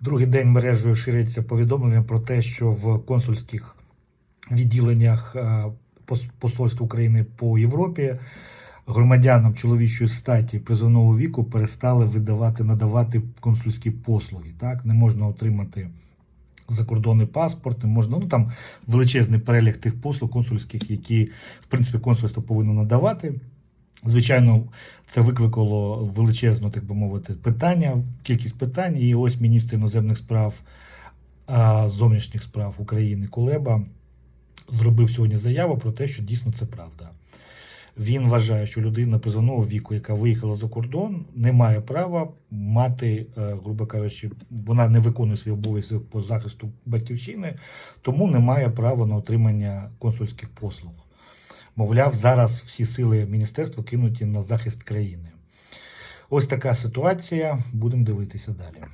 Другий день мережею шириться повідомлення про те, що в консульських відділеннях е, посольств України по Європі громадянам чоловічої статі призовного віку перестали видавати надавати консульські послуги. Так не можна отримати закордонний паспорт, не можна ну там величезний перелік тих послуг консульських, які в принципі консульство повинно надавати. Звичайно, це викликало величезну, так би мовити, питання, кількість питань. І ось міністр іноземних справ зовнішніх справ України Кулеба зробив сьогодні заяву про те, що дійсно це правда. Він вважає, що людина призовного віку, яка виїхала за кордон, не має права мати, е, грубо кажучи, вона не виконує свій обов'язок по захисту батьківщини, тому не має права на отримання консульських послуг. Мовляв, зараз всі сили міністерства кинуті на захист країни. Ось така ситуація. Будемо дивитися далі.